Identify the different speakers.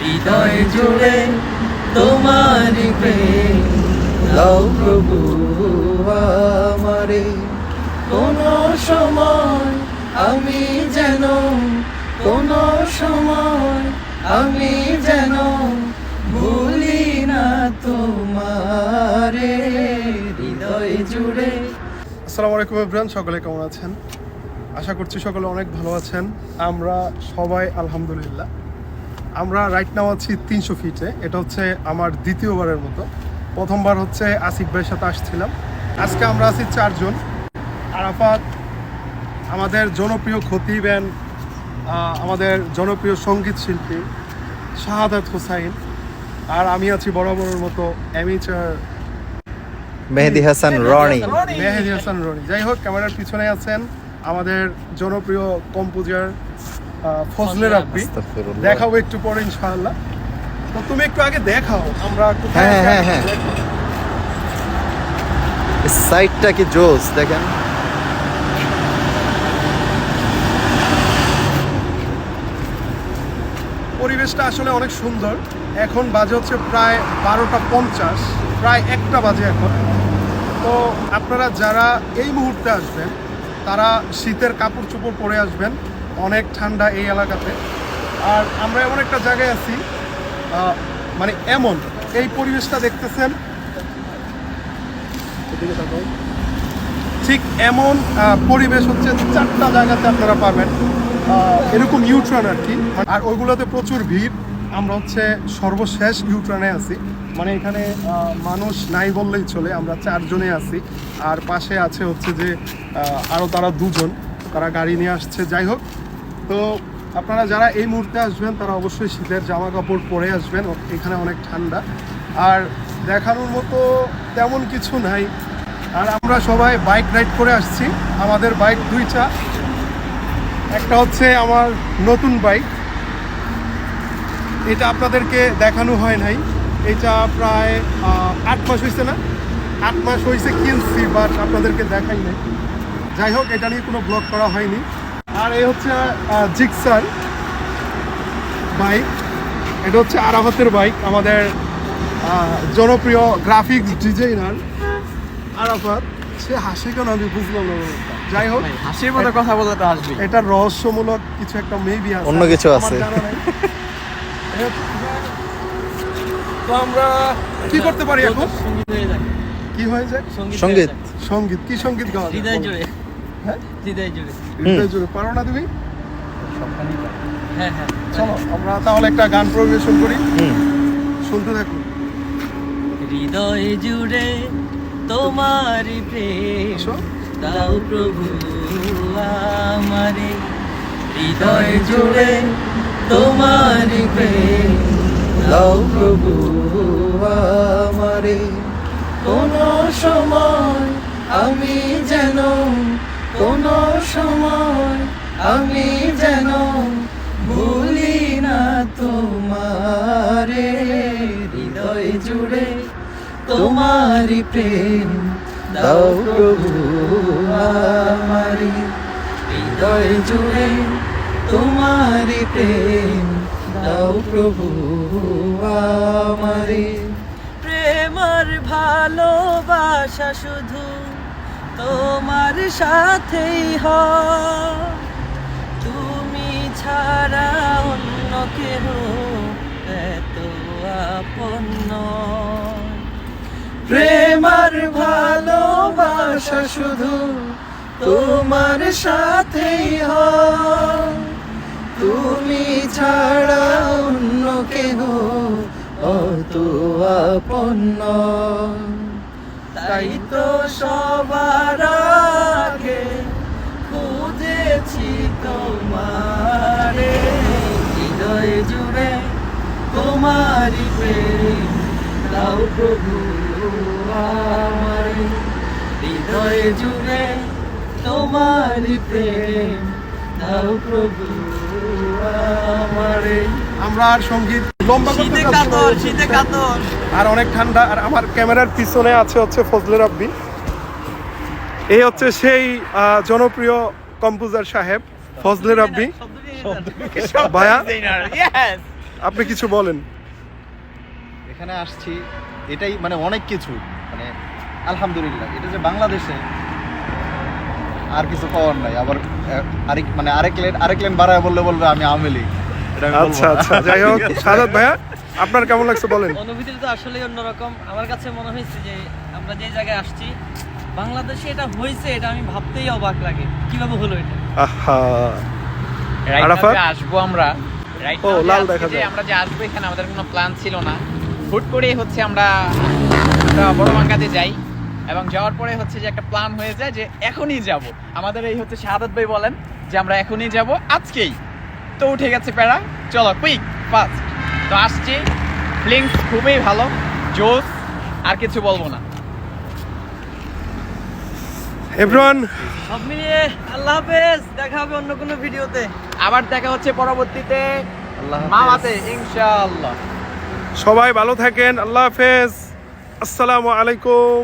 Speaker 1: হৃদয় জুড়ে তোমার প্রেম। দাও প্রভু, আমারে। কোনো সময় আমি যেন, কোন সময় আমি যেন ভুলি না তোমারে। হৃদয় জুড়ে।
Speaker 2: আসসালামু আলাইকুম ইব্রান সকলে কেমন আছেন? আশা করছি সকলে অনেক ভালো আছেন। আমরা সবাই আলহামদুলিল্লাহ। আমরা রাইট নাও আছি তিনশো ফিটে এটা হচ্ছে আমার দ্বিতীয়বারের মতো। প্রথমবার হচ্ছে আসিফ ভাইয়ের সাথে আসছিলাম। আজকে আমরা আছি চারজন। আরাফাত আমাদের জনপ্রিয় খতিব and, আহ, আমাদের জনপ্রিয় সংগীত শিল্পী শাহাদাত হোসাইন। আর আমি আছি বরাবরের মতো অ্যামিচার।
Speaker 3: মেহেদি হাসান রনি।
Speaker 2: মেহেদি হাসান রনি। যাই হোক ক্যামেরার পিছনে আছেন আমাদের জনপ্রিয় কম্পোজার ফজলে
Speaker 3: আস্তাগফিরুল্লাহ।
Speaker 2: দেখাবো একটু পরে ইনশাআল্লাহ। তো তুমি একটু আগে দেখাও আমরা কোথায়
Speaker 3: হ্যাঁ, হ্যাঁ, হ্যাঁ। সাইডটা কি জোস দেখেন।
Speaker 2: পরিবেশটা আসলে অনেক সুন্দর। এখন বাজে হচ্ছে প্রায় বারোটা পঞ্চাশ প্রায় একটা বাজে এখন। তো আপনারা যারা এই মুহূর্তে আসবেন তারা শীতের কাপড় চোপড় পরে আসবেন। অনেক ঠান্ডা এই এলাকাতে। আর আমরা এমন একটা জায়গায় আছি মানে এমন এই পরিবেশটা দেখতেছেন। ঠিক এমন পরিবেশ হচ্ছে চারটা জায়গাতে আপনারা পাবেন। এরকম ইউট্রান আর কি। আর ওইগুলোতে প্রচুর ভিড়। আমরা হচ্ছে সর্বশেষ ইউট্রানে আছি। মানে এখানে মানুষ নাই বললেই চলে আমরা চারজনে আছি। আর পাশে আছে হচ্ছে যে আরও তারা দুজন তারা গাড়ি নিয়ে আসছে। যাই হোক তো আপনারা যারা এই মুহূর্তে আসবেন, তারা অবশ্যই শীতের জামা কাপড় পরে আসবেন। এখানে অনেক ঠান্ডা। আর দেখানোর মতো তেমন কিছু নাই। আর আমরা সবাই বাইক রাইড করে আসছি। আমাদের বাইক দুইটা একটা হচ্ছে আমার নতুন বাইক। এটা আপনাদেরকে দেখানো হয় নাই। এটা প্রায় আট মাস হয়েছে না? আট মাস হয়েছে কিনছি বাট আপনাদেরকে দেখাই নাই। যাই হোক, এটা নিয়ে কোনো ব্লগ করা হয়নি। আর এই হচ্ছে জিক্সার বাইক এটা হচ্ছে আরাফাতের বাইক আমাদের জনপ্রিয় গ্রাফিক্স ডিজাইনার আরাফাত। সে হাসে কেন? আমি বুঝলাম না যাই হোক
Speaker 1: হাসির মতো কথা বলে তো আসবি
Speaker 2: এটা রহস্যমূলক কিছু একটা মেবি আছে।
Speaker 3: অন্য কিছু আছে।
Speaker 2: তো আমরা কি করতে পারি এখন?
Speaker 1: সংগীত
Speaker 2: কি হয়ে যায়
Speaker 1: সংগীত।
Speaker 2: সংগীত কি সংগীত গাওয়া?
Speaker 1: হৃদয় জুড়ে।
Speaker 2: হ্যাঁ?
Speaker 1: হৃদয় জুড়ে
Speaker 2: হৃদয় জুড়ে পারো না তুমি?
Speaker 1: হ্যাঁ হ্যাঁ।
Speaker 2: চলো আমরা তাহলে একটা গান পরিবেশন করি। শুনতে থাকুন
Speaker 1: হৃদয় জুড়ে তোমারই প্রেম। দাও প্রভু আমারে। হৃদয় জুড়ে তোমারই প্রেম। দাও প্রভু আমারে। কোনো সময় আমি যেন কোনো সময় আমি যেন ভুলি না তোমারে। হৃদয় জুড়ে তোমারই প্রেম, দাও আমারে হৃদয় জুড়ে তোমারই প্রেম, দাও প্রভু আমারে প্রেমার ভালোবাসা শুধু তোমার সাথেই হয় তুমি ছাড়া অন্য কেহ এত আপন নয়। প্রেমার ভালোবাসা শুধু তোমার সাথেই হয় তুমি ছাড়া অন্য কেহ অত আপন তোমারই প্রেম দাও প্রভু আমারে। হৃদয় জুড়ে তোমারই প্রেম দাও প্রভু আমারে।
Speaker 2: আমরা আর সংগীত লম্বা
Speaker 1: শীতে কাতর শীতে কাতর।
Speaker 2: আর অনেক ঠান্ডা আর আমার ক্যামেরার পিছনে আছে হচ্ছে ফজলে রাব্বি এই হচ্ছে সেই জনপ্রিয় কম্পোজার সাহেব ফজলে রাব্বি ভাইয়া? আপনি কিছু বলেন।
Speaker 3: এখানে আসছি এটাই মানে অনেক কিছু মানে আলহামদুলিল্লাহ এটা যে বাংলাদেশে আর কিছু পাওয়ার নাই আবার আরেক মানে আরেক লেন আরেক লেন বাড়ায় বললে বলবে আমি আওয়ামী লীগ এটা আমি বলব
Speaker 2: আচ্ছা আচ্ছা যাই হোক সাদাত ভাইয়া আপনার কেমন লাগছে বলেন?
Speaker 1: অনুভূতিটা তো আসলেই অন্যরকম। আমার কাছে মনে হয়েছে যে আমরা যে জায়গায় আসছি বাংলাদেশে এটা হয়েছে এটা আমি ভাবতেই অবাক লাগে। কীভাবে হলো এটা?
Speaker 2: আহা। আরাফাত?
Speaker 4: আসব আমরা।
Speaker 2: ও, লাল দেখা যায়।
Speaker 4: আমরা যে আসব এখানে আমাদের কোনো প্ল্যান ছিল না। হুট করেই হচ্ছে আমরা বড় বাঙ্গাতে যাই এবং যাওয়ার পরে হচ্ছে যে একটা প্ল্যান হয়ে যায় যে এখনই যাব। আমাদের এই হচ্ছে শাহাদাত ভাই বলেন যে আমরা এখনই যাব আজকেই। তো উঠে গেছে প্যারা চলো কুইক ফাস্ট তো আসছি ফিলিংস খুবই ভালো জোস আর কিছু বলব না।
Speaker 2: এভরিওয়ান।
Speaker 1: সব মিলিয়ে আল্লাহ হাফেজ দেখা হবে অন্য কোনো ভিডিওতে।
Speaker 4: আবার দেখা হচ্ছে পরবর্তীতে।
Speaker 3: আল্লাহ হাফেজ।
Speaker 4: মামাতে ইনশাআল্লাহ।
Speaker 2: সবাই ভালো থাকেন আল্লাহ হাফেজ। আসসালামু আলাইকুম।